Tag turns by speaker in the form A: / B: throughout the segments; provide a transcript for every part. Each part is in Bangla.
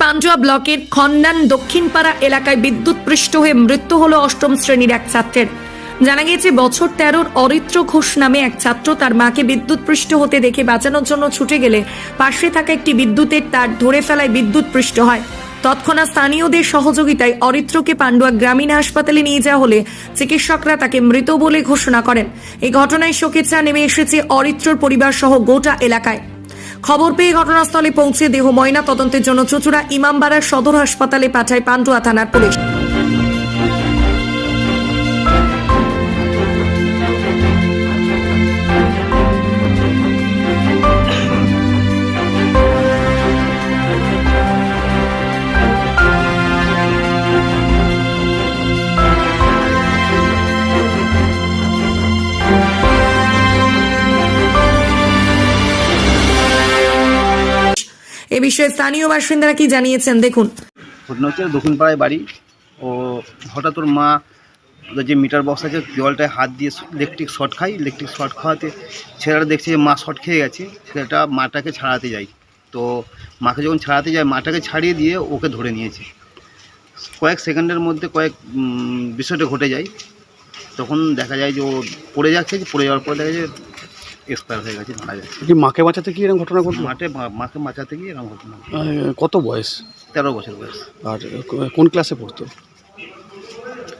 A: পাঞ্জুয়া ব্লকের খন্ডান দক্ষিণপাড়া এলাকায় বিদ্যুৎপৃষ্ট হয়ে মৃত্যু হলো অষ্টম শ্রেণির এক ছাত্রের। জানা গিয়েছে, বছর তেরোর অরিত্র ঘোষ নামে এক ছাত্র তার মাকে বিদ্যুৎপৃষ্ট হতে দেখে বাঁচানোর জন্য ছুটে গেলে পাশে থাকা একটি বিদ্যুতের তার ধরে ফেলায় বিদ্যুৎপৃষ্ট হয়। তৎক্ষণাৎ স্থানীয়দের সহযোগিতায় অরিত্রকে পান্ডুয়া গ্রামীণ হাসপাতালে নিয়ে যাওয়া হলে চিকিৎসকরা তাকে মৃত বলে ঘোষণা করেন। এই ঘটনায় শোকের চা নেমে এসেছে অরিত্রর পরিবার সহ গোটা এলাকায়। খবর পেয়ে ঘটনাস্থলে পৌঁছে দেহ ময়না তদন্তের জন্য চুচুড়া ইমামবাড়ার সদর হাসপাতালে পাঠায় পান্ডুয়া থানার পুলিশ। এ বিষয়ে স্থানীয় বাসিন্দারা কি জানিয়েছেন? দেখুন।
B: ঘটনা হচ্ছে দক্ষিণ পাড়ায় বাড়ি ও হঠাৎ ওর মা ওদের যে মিটার বক্স আছে, জলটায় হাত দিয়ে ইলেকট্রিক শর্ট খাই ইলেকট্রিক শর্ট খাওয়াতে ছেলেটা দেখছে যে মা শর্ট খেয়ে গেছে। ছেলেটা মাটাকে ছাড়াতে যায়। তো মাকে যখন ছাড়াতে যায়, মাটাকে ছাড়িয়ে দিয়ে ওকে ধরে নিয়েছে। কয়েক সেকেন্ডের মধ্যে কয়েক বিষয়টা ঘটে যায়। তখন দেখা যায় যে ও পড়ে যাচ্ছে পড়ে যাওয়ার পর দেখা যায় এক্সপায়ার হয়ে গেছে মারা যাচ্ছে।
C: কি মাকে বাঁচাতে কি এরকম ঘটনা ঘটলো?
B: মাঠে মা- মাকে বাঁচাতে গিয়ে এরকম ঘটনা
C: কত বয়স?
B: তেরো বছর বয়স।
C: আর কোন ক্লাসে পড়তো?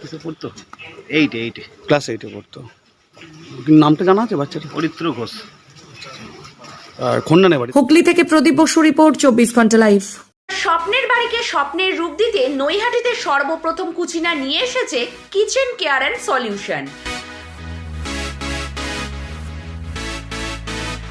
B: কিছু পড়তো? এইটে এইটে
C: ক্লাস এইটে পড়তো। নামটা জানা আছে বাচ্চাটা
B: অরিত্র ঘোষ।
C: আর খন্ডানে বাড়ি
A: হুগলি থেকে প্রদীপ বসু রিপোর্ট চব্বিশ ঘণ্টা লাইভ
D: স্বপ্নের বাড়িকে স্বপ্নের রূপ দিতে নৈহাটিতে সর্বপ্রথম কুচিনা নিয়ে এসেছে kitchen care and solution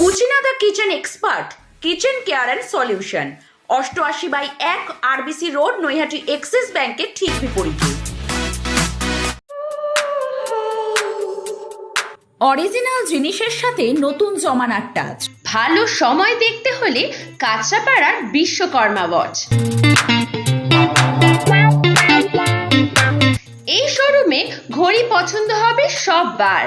D: Cucina the kitchen expert kitchen care and solution অষ্টআশি বাই এক আরবিসি রোড নৈহাটি এক্সিস ব্যাংকের ঠিক বিপরীতে। অরিজিনাল জিনিসের সাথে নতুন জমানার টাচ
E: ভালো সময় দেখতে হলে কাঁচরাপাড়ার বিশ্বকর্মা ওয়াচ এই শোরুমে ঘড়ি পছন্দ হবে সব বার